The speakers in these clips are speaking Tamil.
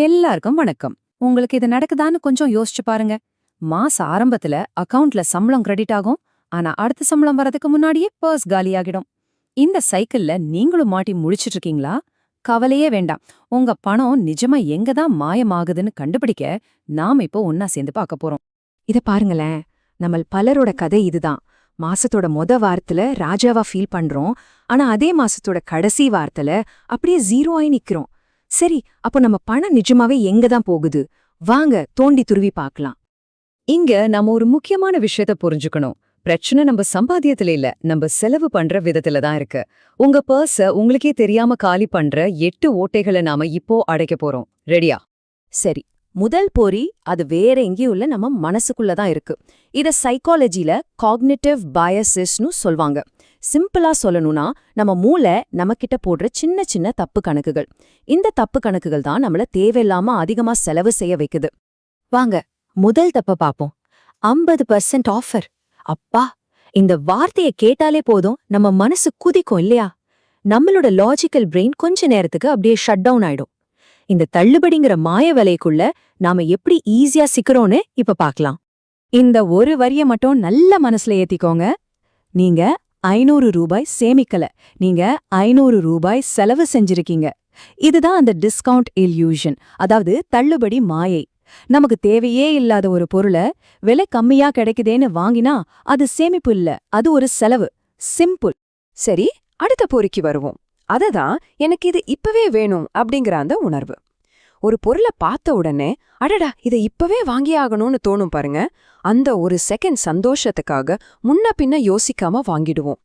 எல்லாருக்கும் வணக்கம். உங்களுக்கு இது நடக்குதான்னு கொஞ்சம் யோசிச்சு பாருங்க. மாச ஆரம்பத்துல அக்கவுண்ட்ல சம்பளம் கிரெடிட் ஆகும். ஆனா அடுத்த சம்பளம் வரதுக்கு முன்னாடியே பர்ஸ் காலியாகிடும். இந்த சைக்கிள்ல நீங்களும் மாட்டி முடிச்சிட்டு இருக்கீங்களா கவலையே வேண்டாம். உங்க பணம் நிஜமா எங்க தான் மாயமாகுதுன்னு கண்டுபிடிக்க நாம இப்போ ஒன்னா சேர்ந்து பார்க்க போறோம். இத பாருங்களேன். நம்ம பலரோட கதை இதுதான். மாசத்தோட மொத வாரத்துல ராஜாவா ஃபீல் பண்றோம். ஆனா அதே மாசத்தோட கடைசி வாரத்துல அப்படியே ஜீரோ ஆயி நிக்கிறோம். சரி அப்போ நம்ம பணம் நிஜமாவே எங்க தான் போகுது? வாங்க தோண்டி துருவி பார்க்கலாம். இங்க நம்ம ஒரு முக்கியமான விஷயத்த புரிஞ்சுக்கணும். பிரச்சனை நம்ம சம்பாத்தியத்துல இல்ல நம்ம செலவு பண்ற விதத்துல தான் இருக்கு. உங்க பர்ஸ உங்களுக்கே தெரியாம காலி பண்ற எட்டு ஓட்டைகளை நாம இப்போ அடைக்க போறோம். ரெடியா சரி முதல் பொறி அது வேற எங்கேயும் இல்ல நம்ம மனசுக்குள்ள தான் இருக்கு. இத சைக்காலஜில காக்னிட்டிவ் பயசஸ்னு சொல்வாங்க. சிம்பிளா சொல்லணும்னா நம்ம மூளை நம்மகிட்ட போடுற சின்ன சின்ன தப்பு கணக்குகள். இந்த தப்பு கணக்குகள் தான் நம்மள தேவையில்லாம அதிகமா செலவு செய்ய வைக்குது. வாங்க முதல் தப்ப பாப்போம். ஐம்பது பர்சன்ட் ஆஃபர் அப்பா இந்த வார்த்தைய கேட்டாலே போதும் நம்ம மனசு குதிக்கும் இல்லையா? நம்மளோட லாஜிக்கல் பிரெயின் கொஞ்ச நேரத்துக்கு அப்படியே ஷட் டவுன் ஆயிடும். இந்த தள்ளுபடிங்கிற மாய விலைக்குள்ள நாம எப்படி ஈஸியா சிக்கிறோன்னு இப்ப பாக்கலாம். இந்த ஒரு வரிய மட்டும் நல்ல மனசுல ஏத்திக்கோங்க. நீங்க ஐநூறு ரூபாய் சேமிக்கல. நீங்க ஐநூறு ரூபாய் செலவு செஞ்சிருக்கீங்க. இதுதான் அந்த டிஸ்கவுண்ட் இல்யூஷன் அதாவது தள்ளுபடி மாயை. நமக்கு தேவையே இல்லாத ஒரு பொருளை விலை கம்மியா கிடைக்குதேன்னு வாங்கினா அது சேமிப்பு இல்ல அது ஒரு செலவு. சிம்பிள் சரி அடுத்த பொறிக்கு வருவோம். அததான் எனக்கு இது இப்பவே வேணும் அப்படிங்கிற அந்த உணர்வு. ஒரு பொருளை பார்த்த உடனே அடடா இதை இப்பவே வாங்கியாகணும்னு தோணும் பாருங்க. அந்த ஒரு செகண்ட் சந்தோஷத்துக்காக முன்ன பின்ன யோசிக்காம வாங்கிடுவோம்.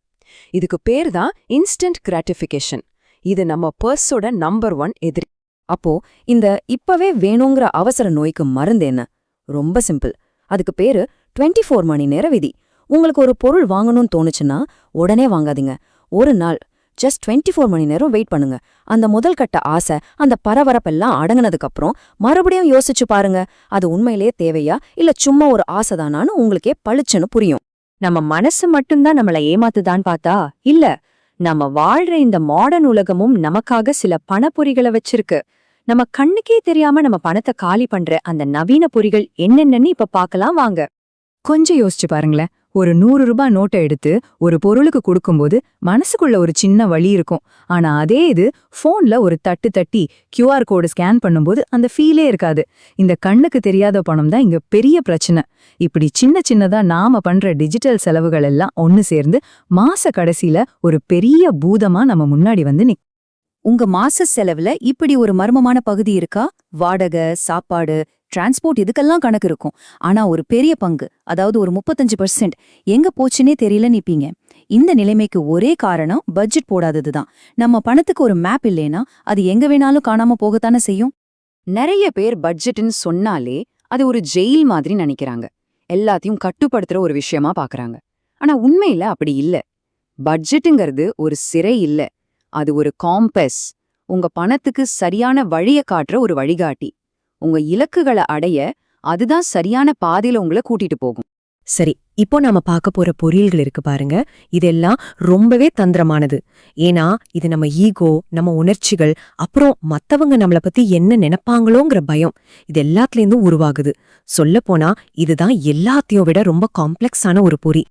இதுக்கு பேர் தான் இன்ஸ்டன்ட் கிராட்டிஃபிகேஷன் இது நம்ம பர்ஸோட நம்பர் ஒன் எதிரி. அப்போ இந்த இப்பவே வேணுங்கிற அவசர நோய்க்கு மருந்து என்ன? ரொம்ப சிம்பிள் அதுக்கு பேரு 24 ஃபோர் மணி நேர விதி. உங்களுக்கு ஒரு பொருள் வாங்கணும்னு தோணுச்சுன்னா உடனே வாங்காதீங்க. ஒரு நாள் ஜஸ்ட் 24 ஃபோர் மணி நேரம் வெயிட் பண்ணுங்க. அந்த முதல் கட்ட ஆசை அந்த பரபரப்பெல்லாம் அடங்கினதுக்கப்புறம் மறுபடியும் யோசிச்சு பாருங்க. அது உண்மையிலேயே தேவையா? இல்ல சும்மா ஒரு ஆசைதானான்னு உங்களுக்கே பளிச்சுன்னு புரியும். நம்ம மனசு மட்டும்தான் நம்மள ஏமாத்துதான் பார்த்தா? இல்ல நம்ம வாழ்ற இந்த மாடர்ன் உலகமும் நமக்காக சில பணப்பொறிகளை வச்சிருக்கு. நம்ம கண்ணுக்கே தெரியாம நம்ம பணத்தை காலி பண்ற அந்த நவீன பொறிகள் என்னென்னன்னு இப்ப பாக்கலாம் வாங்க. கொஞ்சம் யோசிச்சு பாருங்களேன். ஒரு நூறு ரூபாய் நோட்டை எடுத்து ஒரு பொருளுக்கு கொடுக்கும்போது மனசுக்குள்ள ஒரு சின்ன வழி இருக்கும். ஆனா அதே இது ஃபோன்ல ஒரு தட்டு தட்டி கியூஆர் கோடு ஸ்கேன் பண்ணும்போது அந்த ஃபீலே இருக்காது. இந்த கண்ணுக்கு தெரியாத பணம் தான் இங்க பெரிய பிரச்சனை. இப்படி சின்ன சின்னதா நாம பண்ற டிஜிட்டல் செலவுகள் எல்லாம் ஒன்னு சேர்ந்து மாச கடைசியில ஒரு பெரிய பூதமா நம்ம முன்னாடி வந்து நிக் உங்க மாச செலவுல இப்படி ஒரு மர்மமான பகுதி இருக்கா? வாடகை சாப்பாடு டிரான்ஸ்போர்ட் இதுக்கெல்லாம் கணக்கு இருக்கும். ஆனா ஒரு பெரிய பங்கு அதாவது ஒரு முப்பத்தஞ்சு பர்சன்ட் எங்க போச்சுன்னே தெரியல நிப்பீங்க. இந்த நிலைமைக்கு ஒரே காரணம் பட்ஜெட் போடாததுதான். நம்ம பணத்துக்கு ஒரு மேப் இல்லைனா அது எங்க வேணாலும் காணாம போகத்தானே செய்யும்? நிறைய பேர் பட்ஜெட்னு சொன்னாலே அது ஒரு ஜெயில் மாதிரி நினைக்கிறாங்க. எல்லாத்தையும் கட்டுப்படுத்துற ஒரு விஷயமா பாக்குறாங்க. ஆனா உண்மையில அப்படி இல்ல. பட்ஜெட்டுங்கிறது ஒரு சிறை இல்ல. அது ஒரு காம்பஸ் உங்க பணத்துக்கு சரியான வழிய காட்டுற ஒரு வழிகாட்டி. உங்க இலக்குகளை அடைய அதுதான் சரியான பாதையில உங்களை கூட்டிட்டு போகும். சரி இப்போ நாம பார்க்க போற பொரியல்கள் இருக்கு பாருங்க. இதெல்லாம் ரொம்பவே தந்திரமானது. ஏன்னா இது நம்ம ஈகோ நம்ம உணர்ச்சிகள் அப்புறம் மத்தவங்க நம்மள பத்தி என்ன நினைப்பாங்களோங்கிற பயம் இது எல்லாத்துலேருந்தும் உருவாகுது. சொல்லப்போனா இதுதான் எல்லாத்தையும் விட ரொம்ப காம்ப்ளெக்ஸான ஒரு பொறி.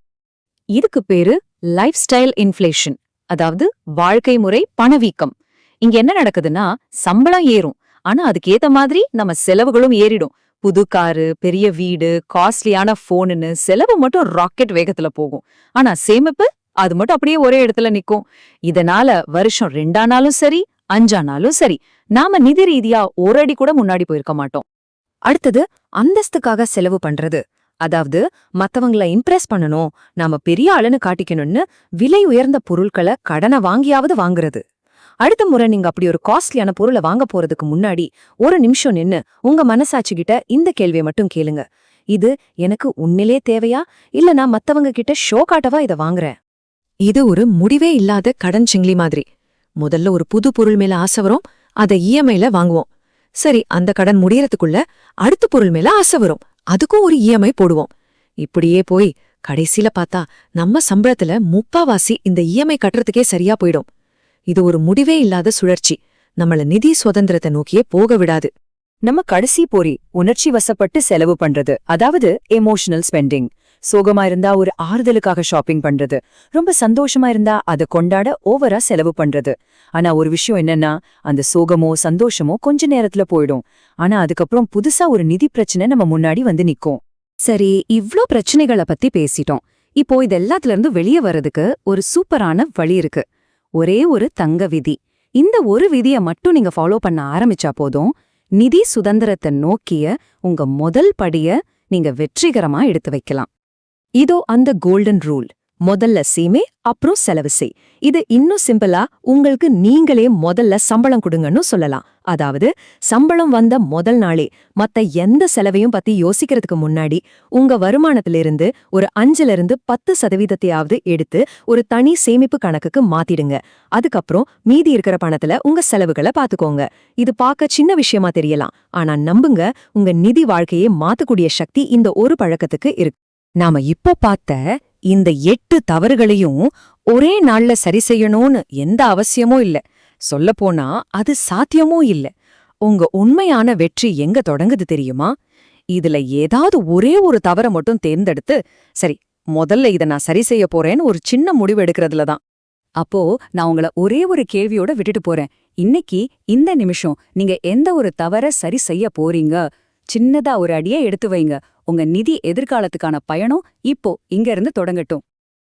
இதுக்கு பேரு லைஃப் ஸ்டைல் இன்ஃப்ளேஷன் அதாவது வாழ்க்கை முறை பணவீக்கம். இங்க என்ன நடக்குதுன்னா சம்பளம் ஏறும். ஆனா அதுக்கு ஏத்த மாதிரி நம்ம செலவுகளும் ஏறிடும். புது காரு பெரிய வீடு காஸ்ட்லியான போனுன்னு செலவு மட்டும் ராக்கெட் வேகத்துல போகும். ஆனா சேமிப்பு அது மட்டும் அப்படியே ஒரே இடத்துல நிக்கும். இதனால வருஷம் ரெண்டானாலும் சரி அஞ்சானாலும் சரி நாம நிதி ரீதியா ஒரு அடி கூட முன்னாடி போயிருக்க மாட்டோம். அடுத்தது அந்தஸ்துக்காக செலவு பண்றது. அதாவது மத்தவங்கள இம்ப்ரெஸ் பண்ணணும் நாம பெரிய ஆளுன்னு காட்டிக்கணும்னு விலை உயர்ந்த பொருட்களை கடனை வாங்கியாவது வாங்குறது. அடுத்த முறை நீங்க அப்படி ஒரு காஸ்ட்லியான பொருளை வாங்க போறதுக்கு முன்னாடி ஒரு நிமிஷம் நின்னு உங்க மனசாட்சிகிட்ட இந்த கேள்வியை மட்டும் கேளுங்க. இது எனக்கு உன்னிலே தேவையா? இல்ல நான் மத்தவங்க கிட்ட ஷோ காட்டவா இதை வாங்குறேன்? இது ஒரு முடிவே இல்லாத கடன் சிங்லி மாதிரி. முதல்ல ஒரு புது பொருள் மேல ஆசை வரும் அதை இஎம்ஐல வாங்குவோம். சரி அந்த கடன் முடியறதுக்குள்ள அடுத்த பொருள் மேல ஆசை வரும். அதுக்கும் ஒரு இஎம்ஐ போடுவோம். இப்படியே போய் கடைசில பார்த்தா நம்ம சம்பளத்துல முப்பாவாசி இந்த இஎம்ஐ கட்டுறதுக்கே சரியா போயிடும். இது ஒரு முடிவே இல்லாத சுழற்சி. நம்மள நிதி சுதந்திரத்தை நோக்கியே போக விடாது. நம்ம கடைசி போரி உணர்ச்சி வசப்பட்டு செலவு பண்றது. அதாவது எமோஷனல் ஸ்பெண்டிங் சோகமா இருந்தா ஒரு ஆறுதலுக்காக ஷாப்பிங் பண்றது. ரொம்ப சந்தோஷமா இருந்தா அதை கொண்டாட ஓவரா செலவு பண்றது. ஆனா ஒரு விஷயம் என்னன்னா அந்த சோகமோ சந்தோஷமோ கொஞ்ச நேரத்துல போயிடும். ஆனா அதுக்கப்புறம் புதுசா ஒரு நிதி பிரச்சனை நம்ம முன்னாடி வந்து நிக்கும். சரி இவ்ளோ பிரச்சனைகளை பத்தி பேசிட்டோம். இப்போ இது எல்லாத்துல இருந்து வெளியே வர்றதுக்கு ஒரு சூப்பரான வழி இருக்கு. ஒரே ஒரு தங்க விதி. இந்த ஒரு விதியை மட்டும் நீங்க ஃபாலோ பண்ண ஆரம்பிச்சா போதும் நிதி சுதந்திரத்தை நோக்கிய உங்க முதல் படிய நீங்க வெற்றிகரமா எடுத்து வைக்கலாம். இதோ அந்த கோல்டன் ரூல் முதல்ல சேமே அப்புறம் செலவு செய். இது இன்னும் சிம்பிளா உங்களுக்கு நீங்களே முதல்ல சம்பளம் கொடுங்கன்னு சொல்லலாம். அதாவது சம்பளம் வந்த முதல் நாளே மத்த எந்த செலவையும் பத்தி யோசிக்கிறதுக்கு முன்னாடி உங்க வருமானத்திலிருந்து ஒரு அஞ்சுல இருந்து பத்து சதவீதத்தையாவது எடுத்து ஒரு தனி சேமிப்பு கணக்குக்கு மாத்திடுங்க. அதுக்கப்புறம் மீதி இருக்கிற பணத்துல உங்க செலவுகளை பாத்துக்கோங்க. இது பார்க்க சின்ன விஷயமா தெரியலாம். ஆனா நம்புங்க உங்க நிதி வாழ்க்கையை மாத்தக்கூடிய சக்தி இந்த ஒரு பழக்கத்துக்கு இருக்கு. நாம இப்போ பார்த்த இந்த எட்டு தவறுகளையும் ஒரே நாள்ல சரி செய்யணும்னு எந்த அவசியமும் இல்ல. சொல்லப்போனா அது சாத்தியமும் இல்ல. உங்க உண்மையான வெற்றி எங்க தொடங்குது தெரியுமா? இதுல ஏதாவது ஒரே ஒரு தவற மட்டும் தேர்ந்தெடுத்து சரி முதல்ல இத நான் சரி செய்ய போறேன்னு ஒரு சின்ன முடிவு எடுக்கிறதுல தான். அப்போ நான் உங்கள ஒரே ஒரு கேள்வியோட விட்டுட்டு போறேன். இன்னைக்கு இந்த நிமிஷம் நீங்க எந்த ஒரு தவற சரி செய்ய போறீங்க? சின்னதா ஒரு அடியே எடுத்து வைங்க. உங்க நிதி எதிர்காலத்துக்கான பயணம் இப்போ இங்க இருந்து தொடங்கட்டும்.